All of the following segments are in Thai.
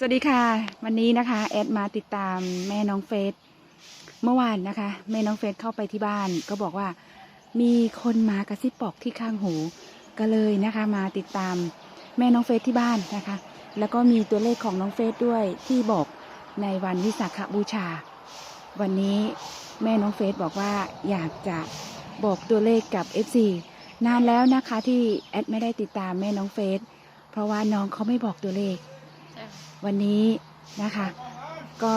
สวัสดีค่ะ วันนี้นะคะแอดมาติดตามแม่น้องเฟสเมื่อวานนะคะ แม่น้องเฟสเข้าไปที่บ้าน ก็บอกว่ามีคนมากระซิบบอกที่ข้างหูก็เลยนะคะ มาติดตามแม่น้องเฟสที่บ้านนะคะ แล้วก็มีตัวเลขของน้องเฟสด้วยที่บอกในวันวิสาขบูชา วันนี้แม่น้องเฟสบอกว่าอยากจะบอกตัวเลขกับ FC นานแล้วนะคะที่แอดไม่ได้ติดตามแม่น้องเฟสเพราะว่าน้องเขาไม่บอกตัวเลข วันนี้นะคะ ก็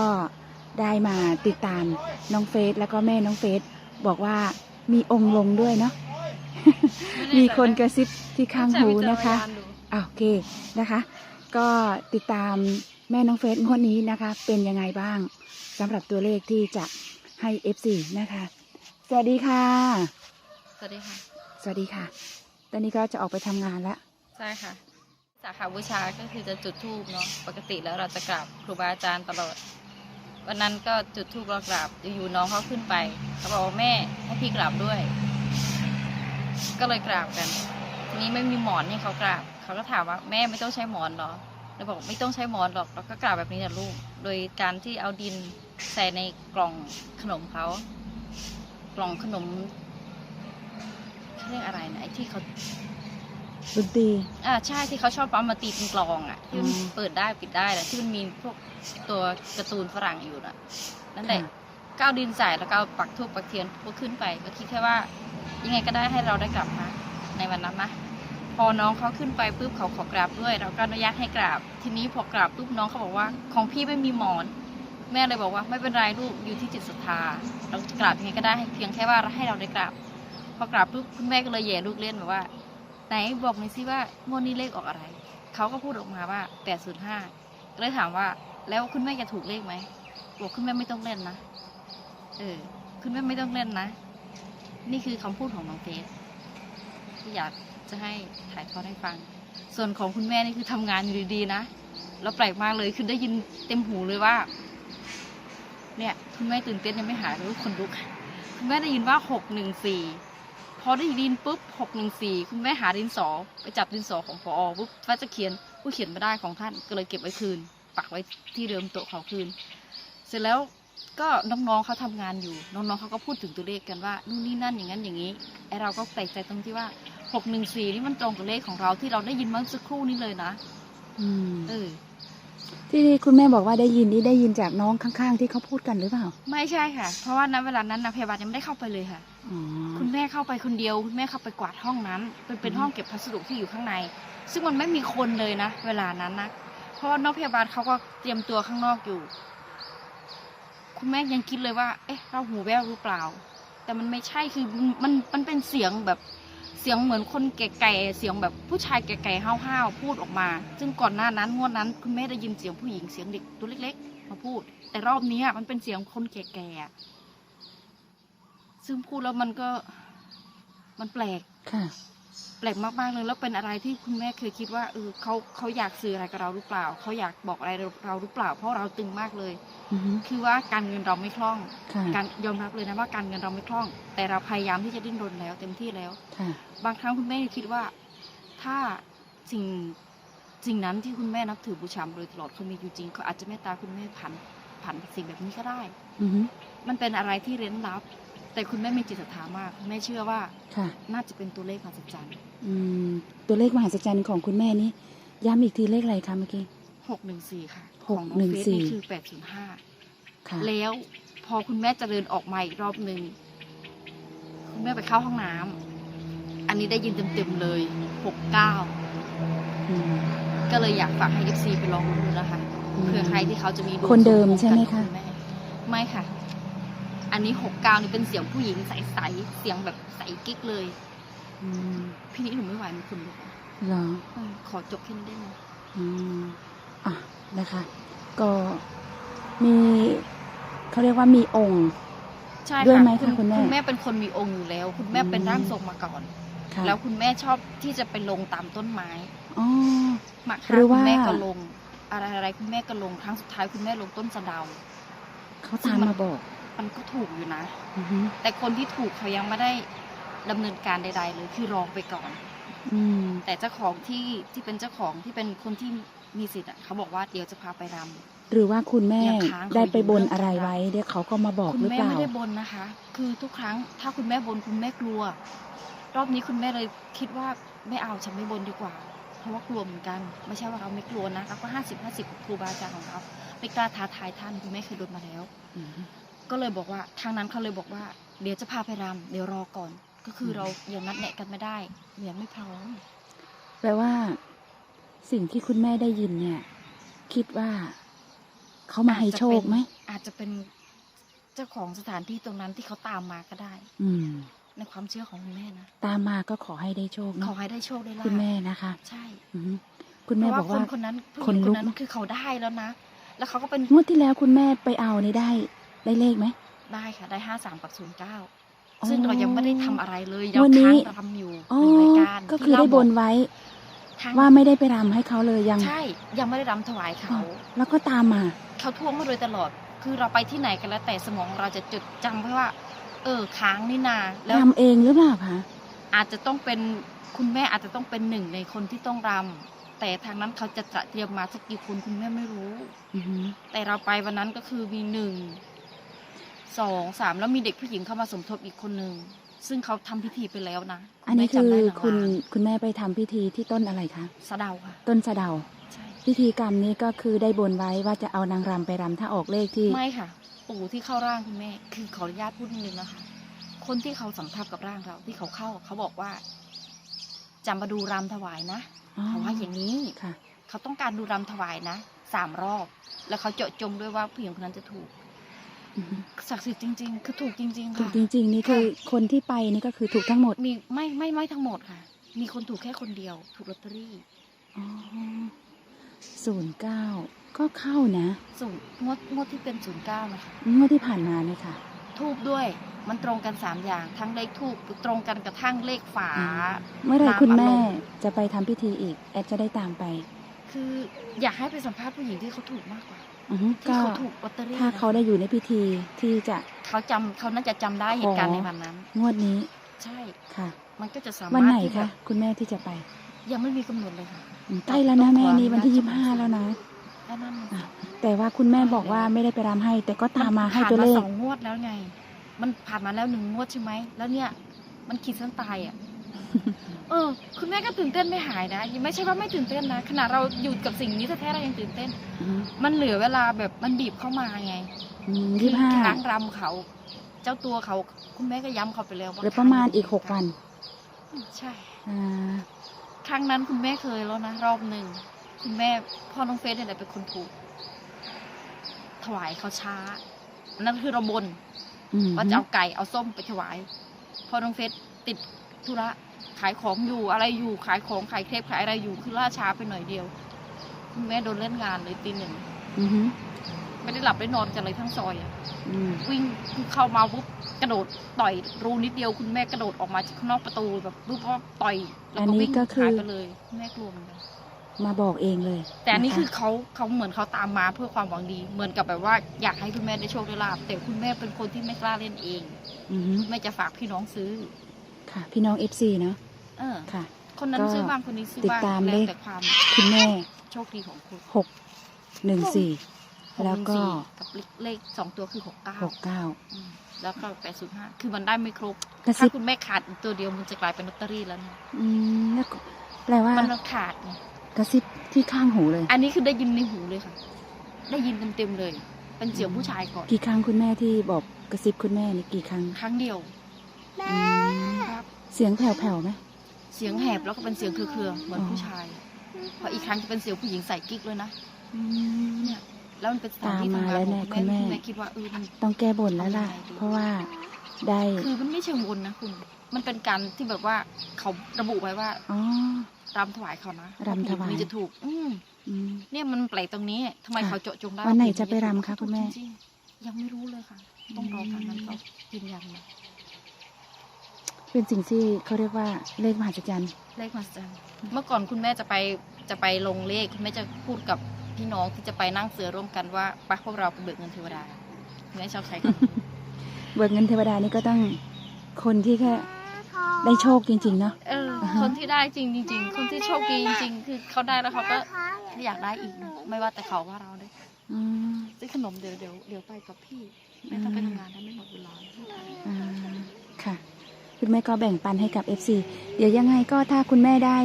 ได้มาติดตามน้องเฟสแล้วก็แม่น้องเฟสบอกว่ามีองค์ลงด้วยเนาะมีคนกระซิบที่ข้างหูนะคะอะโอเคนะคะ ก็ติดตามแม่น้องเฟสงวดนี้นะคะ เป็นยังไงบ้างสำหรับตัวเลขที่จะให้ F4 นะคะ สวัสดีค่ะ สวัสดีค่ะ สวัสดีค่ะ ตอนนี้ก็จะออกไปทำงานแล้ว ใช่ค่ะ สาขาบูชาก็คือจะจุดธูปเนาะปกติแล้วเราจะกราบครูบาอาจารย์ตลอด วันนั้นก็จุดธูปรอกราบอยู่ๆน้องเขาขึ้นไปเขาบอกว่าแม่ให้พี่กราบด้วย ก็เลยกราบกันทีนี้ไม่มีหมอนให้เขากราบเขาก็ถามว่าแม่ไม่ต้องใช้หมอนหรอเราบอกไม่ต้องใช้หมอนหรอกเราก็กราบแบบนี้นะลูก โดยการที่เอาดินใส่ในกล่องขนมเขากล่องขนมเขาเรียกอะไรนะไอ้ที่เขา ดนตรี อ่าใช่ที่เขาชอบเอามาตีเป็นกลองอะที่มันอืมเปิดได้ปิดได้แหละที่มันมีพวกตัวการ์ตูนฝรั่งอยู่น่ะนั่นแหละค่ะก้าวดินใส่แล้วก็เอาปักทูบปักเทียนก็ขึ้นไป ก็คิดแค่ว่า ยังไงก็ได้ให้เราได้กลับมาในวันนั้นนะพอน้องเขาขึ้นไปปุ๊บเขาขอกราบด้วย เราก็อนุญาตให้กราบ ทีนี้พอกราบปุ๊บน้องเขาบอกว่า ของพี่ไม่มีหมอน แม่เลยบอกว่าไม่เป็นไรลูกอยู่ที่จิตศรัทธาเราจะกราบยังไงก็ได้ให้เพียงแค่ว่าให้เราได้กราบพอกราบปุ๊บคุณแม่ก็เลยแย่ลูกเล่นแบบว่า ไหนบอกหน่อยสิว่างวดนี้เลขออกอะไร เขาก็พูดออกมาว่า805ก็เลยถามว่าแล้วคุณแม่จะถูกเลขไหมบอกคุณแม่ไม่ต้องเล่นนะ เออ คุณแม่ไม่ต้องเล่นนะ นี่คือคำพูดของน้องเฟสที่อยากจะให้ถ่ายทอดให้ฟัง ส่วนของคุณแม่นี่คือทำงานอยู่ดีๆนะแล้วแปลกมากเลย คือได้ยินเต็มหูเลยว่า เนี่ย คุณแม่ตื่นเต้นยังไม่หายเลยคนลุก คุณแม่ได้ยินว่าหกหนึ่งสี่ พอได้ดินปุ๊บหกหนึ่งสี่คุณแม่หาดินสอไปจับดินสอของพอปุ๊บว่าจะเขียนผู้เขียนไม่ได้ของท่านก็เลยเก็บไว้คืน ปักไว้ที่เดิมโต๊ะเขาคืน เสร็จแล้วก็น้องๆเขาทำงานอยู่ น้องๆเขาก็พูดถึงตัวเลขกันว่านู่นนี่นั่นอย่างนั้นอย่างนี้ไอเราก็แปลกใจตรงที่ว่าหกหนึ่งสี่นี่มันตรงกับเลขของเราที่เราได้ยินเมื่อสักครู่นี้เลยนะอืมเออที่คุณแม่บอกว่าได้ยินนี่ได้ยินจากน้องข้างๆ ที่เขาพูดกันหรือเปล่า ไม่ใช่ค่ะ เพราะว่าณเวลานั้นนะพยาบาลยังไม่ได้เข้าไปเลยค่ะอ๋อ คุณแม่เข้าไปคนเดียวคุณแม่เข้าไปกวาดห้องนั้นเป็นเป็นอืมห้องเก็บพัสดุที่อยู่ข้างใน ซึ่งมันไม่มีคนเลยนะเวลานั้นนะเพราะว่าน้องพยาบาลเขาก็เตรียมตัวข้างนอกอยู่ คุณแม่ยังคิดเลยว่า เอ๊ะ เราหูแว่วหรือเปล่า แต่มันไม่ใช่คือมันมันมันเป็นเสียงแบบเสียงเหมือนคนแก่ๆเสียงแบบผู้ชายแก่ๆห้าวๆพูดออกมา ซึ่งก่อนหน้านั้นงวดนั้น คุณแม่ได้ยินเสียงผู้หญิงเสียงเด็กตัวเล็ก ๆ มาพูด แต่รอบนี้อะมันเป็นเสียงคนแก่ๆอะ ซึ่งพูดแล้วมันก็มันแปลก ค่ะ แปลกมากๆเลยแล้วเป็นอะไรที่คุณแม่เคยคิดว่าเออเขาเขาอยากสื่ออะไรกับเราหรือเปล่าเขาอยากบอกอะไรเราหรือเปล่า เพราะเราตึงมากเลย อือฮึคือว่าการเงินเราไม่คล่อง ค่ะการยอมรับเลยนะว่าการเงินเราไม่คล่อง แต่เราพยายามที่จะดิ้นรนแล้วเต็มที่แล้ว ค่ะ บางครั้งคุณแม่คิดว่าถ้าสิ่งสิ่งนั้นที่คุณแม่นับถือบูชามาโดยตลอดเขามีอยู่จริงเขาอาจจะเมตตาคุณแม่ผ่านผ่านสิ่งแบบนี้ก็ได้ อือฮึมันเป็นอะไรที่เร้นลับ แต่คุณแม่มีจิตศรัทธามากคุณแม่เชื่อว่าค่ะ น่าจะเป็นตัวเลขมหัศจรรย์อืมตัวเลขมหัศจรรย์ของคุณแม่นี่ย้ำอีกทีเลขอะไรคะเมื่อกี้ หกหนึ่งสี่ค่ะหขอกงน้องหนึ่งเฟสสี่นี่คือแปดศูนย์ห้าค่ะแล้วพอคุณแม่จะเดินออกมาอีกรอบหนึ่งคุณแม่ไปเข้าห้องน้ำอันนี้ได้ยินเต็มๆเลยหกเก้าอืมก็เลยอยากฝากให้เอฟซีไปลองดูนะคะอืมเผื่อใครที่เขาจะมีดวงคนเดิมสพงษ์ใช่ไหมกัคะบณแไม่ค่ะ อันนี้หกเก้านี่เป็นเสียงผู้หญิงใสๆเสียงแบบใสกิ๊กเลย อืมพี่นี้หนูไม่ไหวมีคนลุกอะเหรอเออขอจบแค่นี้ได้ไหมอืมอะนะคะ ก็มีเขาเรียกว่ามีองค์ ใช่ด้วยค่ะไหมคะคุณแม่ คุณแม่เป็นคนมีองค์อยู่แล้ว คุณแม่เป็นอืมร่างทรงมาก่อน ค่ะแล้วคุณแม่ชอบที่จะไปลงตามต้นไม้อ๋อมาหรือคุว่าณแม่ก็ลง อะไรอะไรคุณแม่ก็ลงครั้งสุดท้ายคุณแม่ลงต้นสะเดา เขาตามมาบอก มันก็ถูกอยู่นะ อือฮึแต่คนที่ถูกเขายังไม่ได้ดำเนินการใด ๆ เลยคือรองไปก่อน อืมแต่เจ้าของที่ที่เป็นเจ้าของที่เป็นคนที่มีสิทธิ์อะเขาบอกว่าเดี๋ยวจะพาไปร หรือว่าคุณแม่ยังค้างเขาได้ไปบนอยู่เรื่องอะไรความรักไว้ เดี๋ยวเขาก็มาบอกำคุหณรือแม่เปล่า ไม่ได้บนนะคะ คือทุกครั้งถ้าคุณแม่บนคุณแม่กลัว รอบนี้คุณแม่เลยคิดว่าไม่เอาฉันไม่บนดีกว่า เพราะว่ากลัวเหมือนกัน ไม่ใช่ว่าเราไม่กลัวนะเราก็ห้าสิบห้าสิบกับครูบาอาจารย์ของเราไม่กล้าท้าทายท่านคุณแม่เคยโดนมาแล้วอืม ก็เลยบอกว่าทางนั้นเขาเลยบอกว่า เดี๋ยวจะพาไปรำเดี๋ยวรอก่อน ก็คืออมเรายังนัดแนะกันไม่ได้ยังไม่พร้อมแปลว่าสิ่งที่คุณแม่ได้ยินเนี่ย คิดว่าเขามาให้โชคไหมอาจจะเป็นเจ้าของสถานที่ตรงนั้นที่เขาตามมาก็ได้ อืม ในความเชื่อของคุณแม่นะตามมาก็ขอให้ได้โชคขอเนาะให้ได้โชคได้ลาภคุณแม่นะคะ ใช่อืมคุณแม่เพบราะอกว่าว่าคนคนนั้นผู้หคนญิงคลุนกนั้นเนอะคือเขาได้แล้วนะแล้วเขาก็เป็นงวดที่แล้วคุณแม่ไปเอานี่ได้ ได้เลขไหมได้ค่ะได้ห้าสามกับศูนย์เก้าอ๋อซึ่งเรายังไม่ได้ทำอะไรเลยยังวันนี้ค้างรำอยู่อ๋อหนึ่งรายการก็ที่คือได้เล่าบนบอกไว้ทางว่าไม่ได้ไปรำให้เขาเลยยังใช่ ยังไม่ได้รำถวายเขา แล้วก็ตามมา เขาทวงมาโดยตลอด คือเราไปที่ไหนกันแล้วแต่สมองเราจะจดจำไว้ว่า เออค้างนี่นาแล้วรำเองหรือเปล่าคะอาจจะต้องเป็นคุณแม่อาจจะต้องเป็นหนึ่งในคนที่ต้องรำแต่ทางนั้นเขาจะจัดเตรียมมาสักกี่คนคุณแม่ไม่รู้อือหือแต่เราไปวันนั้นก็คือมีหนึ่ง สองสามแล้วมีเด็กผู้หญิงเข้ามาสมทบอีกคนหนึ่งซึ่งเขาทำพิธีไปแล้วนะอันนี้ณแม่คือจำได้ลางๆคุณคุณแม่ไปทำพิธีที่ต้นอะไรคะ สะเดาค่ะ ต้นสะเดา ใช่ พิธีกรรมนี้ก็คือได้บนไว้ว่าจะเอานางรำไปรำถ้าออกเลขที่ ไม่ค่ะ ปู่ที่เข้าร่างคุณแม่ คือขออนุญาตพูดนิดนึงนะคะ คนที่เขาสัมผัสกับร่างเราที่เขาเข้าเขาบอกว่าจะมาดูรำถวายนะอ๋อเขาว่าอย่างนี้ ค่ะ เขาต้องการดูรำถวายนะสามรอบ แล้วเขาเจาะจงด้วยว่าผู้หญิงคนนั้นจะถูกอือหือ ศักดิ์สิทธิ์จริง ๆ คือถูกจริง ๆ ถูกค่ะ จริง ๆ นี่คือคนที่ไปนี่ก็คือถูกทั้งหมดมีไม่ไม่ไม่ทั้งหมดค่ะ มีคนถูกแค่คนเดียว ถูกลอตเตอรี่อ๋อศูนย์เก้าก็เข้านะสูงงวดงวดที่เป็นศูนย์เก้านะคะ เมื่อที่ผ่านมาเนี่ยค่ะ ทูบด้วยมันตรงกันสามอย่าง ทั้งเลขทูบตรงกันกระทั่งเลขฝา อืม เมื่อไหรน้ำคุณแม่อารมณ์ จะไปทำพิธีอีก แอดจะได้ตามไป คืออยากให้ไปสัมภาษณ์ผู้หญิงที่เขาถูกมากกว่า อือหือที่ก็เขาถูกลอตเตอรี่ถ้าเขาได้อยู่ในพิธีที่จะ เขาจำเขาน่าจะจำได้เหตุการณ์ในวันนั้น งวดนี้ใช่ ค่ะ มันก็จะสามารถวันไหนที่แบคะบคุณแม่ที่จะไปยังไม่มีกำหนดเลยค่ะอืมใกล้แล้วนะต้องแม่ขอนี่วันที่อนุยี่ญาตห้าสมัครแล้วนะ แค่นั้นอะ แต่ว่าคุณแม่บอกว่าไม่ได้ไปรำให้ แต่ก็ตามมาให้ผ่นตัวเลขสองงวดแล้วไง มันผ่านมาแล้วหนึ่งงวดใช่ไหม แล้วเนี่ย มันขีดเส้นตายอะ เออ คุณแม่ก็ตื่นเต้นไม่หายนะยังไม่ใช่ว่าไม่ตื่นเต้นนะขนาดเราอยู่กับสิ่งนี้แท้ๆเรายังตื่นเต้น อืมมันเหลือเวลาแบบมันบีบเข้ามาไงอืมคืยี่ห้าค้างรำเขา เจ้าตัวเขาคุณแม่ก็ย้ำเขาไปแล้วว่าหรือประมาณอีกหกวันอืมใช่ อ่าครั้งนั้นคุณแม่เคยแล้วนะรอบหนึ่งคุณแม่พ่อน้องเฟสเนี่ยแหละเป็นคนถูกถวายเขาช้าอันนั่นคือเราบน อืมว่าจะเอาไก่เอาส้มไปถวาย พอน้องเฟสติดธุระ ขายของอยู่อะไรอยู่ขายของขายเครปขายอะไรอยู่คือล่าช้าไปหน่อยเดียวคุณแม่โดนเล่นงานเลยตีหนึ่งอือหือไม่ได้หลับได้นอนกันเลยทั้งซอยอะอืมวิ่งคือเข้ามาปุ๊บกระโดดต่อยรูนิดเดียว คุณแม่กระโดดออกมาจากข้างนอกประตูแบบปุ๊บก็ต่อยแล้วก็วิ่งหายไปเลยคุณแม่กลัวเหมือนกัน มาบอกเองเลยแต่อันนี้ะะคือเขาเขาเหมือนเขาตามมาเพื่อความหวังดี เหมือนกับแบบว่าอยากให้คุณแม่ได้โชคได้ลาบแต่คุณแม่เป็นคนที่ไม่กล้าเล่นเอง อือหือแม่จะฝากพี่น้องซื้อ ค่ะ พี่น้องเอฟซีเนาะ เออค่ะ คนนั้นก็ซื้อบ้างคนนี้ซื้อติดบ้างตามแล้วเลขแต่ความคุณแม่โชคดีของคุณหกหนึ่งสี่แล้วก็หนึ่งสี่กับเลขสองตัวคือหกเก้าหกเก้าแล้วก็แปดศูนย์ห้าคือมันได้ไม่ครบ กระซิถ้าบคุณแม่ขาดอีกตัวเดียวมันจะกลายเป็นลอตเตอรี่แล้วนะอืมแล้วก็แปลว่ามันขาดไงกระซิบที่ข้างหูเลย อันนี้คือได้ยินในหูเลยค่ะ ได้ยินเต็มๆเลย เป็นเสียงผู้ชายก่อนกี่ครั้งคุณแม่ที่บอกกระซิบคุณแม่นี่กี่ครั้งครั้งเดียวอืมครับ เสียงแผ่วๆไหม เสียงแหบแล้วก็เป็นเสียงเครือๆเหมือนอ๋อผู้ชายพออีกครั้งจะเป็นเสียงผู้หญิงใส่กิ๊กเลยนะอืมเนี่ยแล้วมันเป็นสถานที่ตามทำมางานแล้วของเนี่ยคุณแม่คุณแม่คุณแม่คิดว่าเออมันต้องแก้บนแล้วล่ะทำยังไงดีเพราะว่าได้คือมันไม่เชิงบนนะคุณ มันเป็นการที่แบบว่าเขาระบุไว้ว่าอ๋อรำถวายเขานะรำถวายมีจะถูก อืมอืมเนี่ยมันแปลกตรงนี้ทำไมค่ะเขาเจาะจงได้วันไหนผู้ญิงจะไปรำคะถูกคุณแม่จริงๆยังไม่รู้เลยค่ะ ต้องรอทางนั้นเขายืนยันมา เป็นสิ่งที่เขาเรียกว่าเลขมหัศจรรย์เลขมาจันเมื่อก่อนคุณแม่จะไปจะไปลงเลขคุณแม่จะพูดกับพี่น้องที่จะไปนั่งเสือร่วมกันว่าไปพวกเราไปเบิกเงินเทวดาคุณแม่ชอบใช้คำนี้เบิกเงินเทวดานี่ก็ต้องคนที่แค่ได้โชคจริง ๆ เนาะเออ คนที่ได้จริงจริงๆคนที่โชคดีจริงๆคือเขาได้แล้วเขาก็ถ้าอยากได้อีกนะไม่ว่าแต่เขาว่าเราเลยอืมซื้อขนมเดี๋ยวเดี๋ยวเดี๋ยวไปกับพี่แม่ต้องไปทำงานถ้าไม่หมดเวลาไม่ทันอ่าค่ะ คุณแม่ก็แบ่งปันให้กับ FC เดี๋ยวยังไงก็ถ้าคุณแม่ได้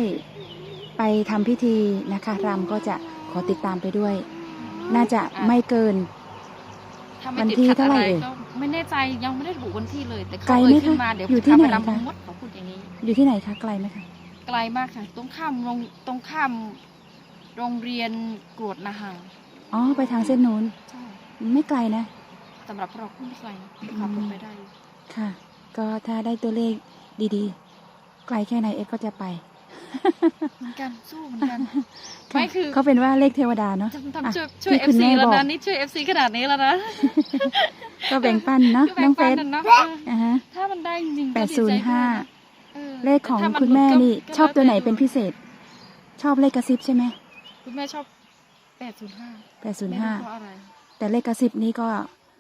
ไปทำพิธีนะคะรำก็จะขอติดตามไปด้วย น่าจะไม่เกิน ถ้าไม่วันติดที่ขัดเท่าอะไหร่ไรเอ่ยก็ไม่แน่ใจยังไม่ได้ถูกวันที่เลยแต่ไกลเขาไหมเอ่ยขึ้นคะมาเดี๋ยวอยู่ที่จะไหนไปรำคะทั้งหมดเขาพูดอย่างนี้ อยู่ที่ไหนคะไกลไหมคะไกลมากค่ะ ตรงข้ามโรงตรงข้ามโรงเรียนกรวดนาหังอ๋อไปทางเส้นนู้นใช่ไม่ไกลนะสำหรับเราไม่ไกลขับรถไปได้อยู่ค่ะ ก็ถ้าได้ตัวเลขดีๆ ไกลแค่ไหนเอ็กก็จะไป เหมือนกันสู้เหมือนกันค่ะไม่คือ เขาเป็นว่าเลขเทวดาเนาะทำอะทำช่วยช่วยที่เอคุฟณซีแม่แล้วบอกนะนี่ช่วยเอฟซีขนาดนี้แล้วนะ ก็แบ่งปันเนาะก็แบ่น้องงเฟปัสนะเนาะอ่าฮะถ้ามันได้จริงๆแปก็ดดีศูนใจย์ห้าด้วยนะออเลขของแต่ถ้าคุณแม่หลุดก็นี่ก็ชอบตัวไหนแล้วแต่เป็นพิเศษ ชอบเลขกระซิบใช่ไหมคุณแม่ชอบแปดศูนย์ห้าแปดศูนย์ไม่ห้ารู้เพราะอะไรแต่เลขกระซิบนี้ก็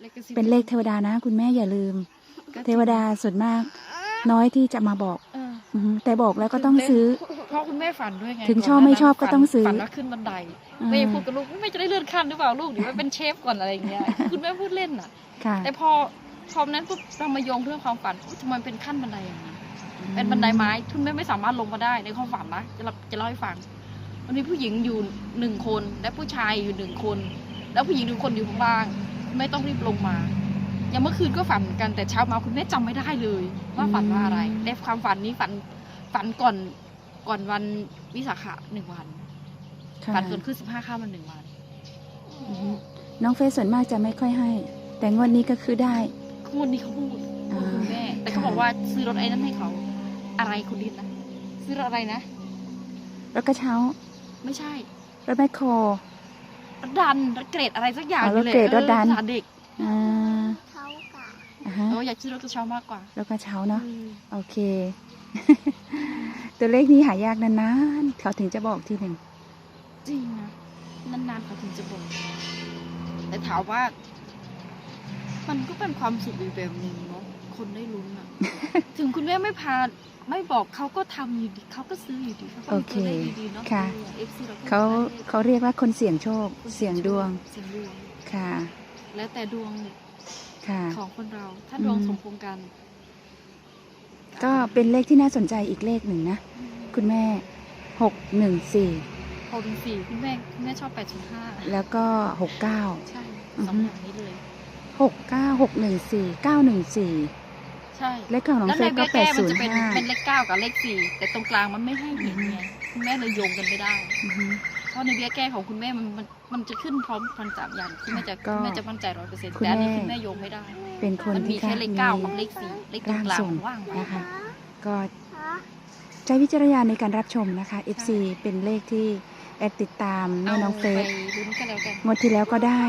เลขกระซิบเป็นเลขเทวดานะ คุณแม่อย่าลืมก็จริง เทวดาส่วนมาก น้อยที่จะมาบอกเอออือฮึแต่บอกแล้วก็ต้องซื้อ เพราะคุณแม่ฝันด้วยไงถึงก่นชอบหน้าไม่ชอบนั้นก็ต้องซื้อ ฝันว่าขึ้นบันไดอืมแม่พูดกับลูกแม่จะได้เลื่อนขั้นหรือเปล่าลูกเดี๋ยวมันเป็นเชฟก่อนอะไรอย่างเงี้ยคุณแม่พูดเล่นอะ ค่ะแต่พอพอนั้นปุ๊บเรามาโยงเรื่องความฝันอุ๊ยทำไมมันเป็นขั้นบันไดอย่างนี้เป็นบันไดไม้ทุนแม่ไม่สามารถลงมาได้ในความฝันนะจะเล่าจะเล่าให้ฟังมันมีผู้หญิงอยู่หนึ่งคนและผู้ชายอยู่หนึ่งคน แล้วผู้หญิงหนึ่งคนอยู่ข้างล่างคุณแม่ต้องรีบลงมา อย่างเมื่อคืนก็ฝันเหมือนกันแต่เช้ามาคุณแม่จำไม่ได้เลย ว่าฝันว่าอะไรในความฝันนี้ฝันฝันก่อนก่อนวันวิสาขะหนึ่งวันค่ะฝันก่อนขึ้นสิบห้าข้ามวันหนึ่งวันอือฮึน้องเฟซส่วนมากจะไม่ค่อยให้ แต่งวดนี้ก็คือได้งวดนี้เขาพูดอ่าคุณแม่แต่เขาบอกว่าซื้อรถไอ้นั้นให้เขาอะไรคุณดินนะซื้อรถอะไรนะรถกระเช้า ไม่ใช่รถแมคโครรถดันรถเกรดอะไรสักอย่างอ๋อนี่แหละรถเกรดรถดันเออภาษาเด็กอ่า อ่าฮะเอออยากซื้อรถกระเช้ามากกว่ารถกระเช้าเนาะอืมโอเค ตัวเลขนี้หายากนานๆเขาถึงจะบอกทีหนึ่งจริงนะนานๆเขาถึงจะบอก แต่ถามว่า มันก็เป็นความสุขอีกแบบหนึ่งเนาะคนได้ลุ้นอะถึงคุณแม่ไม่พาไม่บอกเขาก็ทำอยู่ดีเขาก็ซื้ออยู่ดีเขาก็โอมีเคตัวเลขดีๆเนาะค่ะเอฟซีเราก็เขาได้ลขเขาเรียกว่าคนเสี่ยงโชค เสี่ยงดวงเสียงดวงค่ะ แล้วแต่ดวง ค่ะ ของคนเรา ถ้าอืมดวงสมพงษ์กันก็เป็นเลขที่น่าสนใจอีกเลขหนึ่งนะ คุณแม่หกหนึ่งสี่หกถึงสี่คุณแม่คุณแม่ชอบแปดถึงห้าแล้วก็หกเก้า ใช่อือฮึ สองอย่างนี้เลย หกเก้าหกหนึ่งสี่เก้าหนึ่งสี่ใช่เลขของน้องแล้วเฟในซก็เบี้ยแปแก้ดมันศูนจะย์เป็นห้า เป็นเลขเก้ากับเลขสี่แต่ตรงกลางมันไม่ให้เห็นไง คุณแม่เลยโยงกันไม่ได้เพราะในเบี้ยแก้ของคุณแม่มันมันมันจะขึ้นพร้อมพันสามอย่างคุณแม่จะก็คุณแม่จะมั่นใจร้อยเปอร์เซ็นต์คุณแต่อันนี้แม่ คุณแม่โยงไม่ได้ เป็นคนมันมีที่แค่เลขเก้ากับเลขสี่เลขตรงกลางร่างทรงมันว่างไว้ นะคะ ก็ใช้วิจารณญาณในการรับชมนะคะ FC เป็นเลขที่แอดติดตามแม่เอาน้องเฟไปซลุ้นกันแล้วกันงวดที่แล้วก็ได้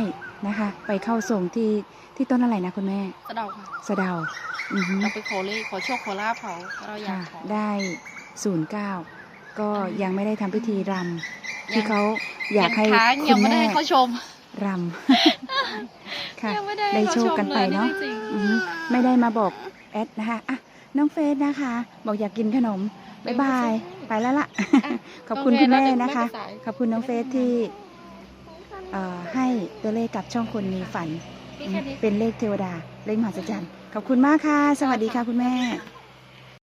นะคะ ไปเข้าส่งที่ที่ต้นอะไรนะคุณแม่สะเดาค่ะสะเดาอือฮึเราไปขอเลขขอโชคขอลาภเขาเราอยาค่ะกขอได้ศูนย์เก้าก็ยังไม่ได้ทำพิธีรำที่เขาอยากให้งค้างคุยังณไม่ได้แม่ให้เขาชมรำค่ะยังไม่ได้ได้ให้เขาโชคชมกันไปลยเนาะจริงๆอือฮึไม่ได้มาบอกแอดนะคะอะน้องเฟซนะคะ บอกอยากกินขนมบ๊ายบาย ไปแล้วล่ะอะขอบคุณคุณแม่โอเนะคะเดี๋ยวขอบคุณน้องเฟซที่เอ่อให้ตัวเลขกับช่องคนมีฝันพี่แค่นี้เป็นเลขเทวดา เลขมหัศจรรย์ ขอบคุณมากค่ะ สวัสดีค่ะคุณแม่ค่ะ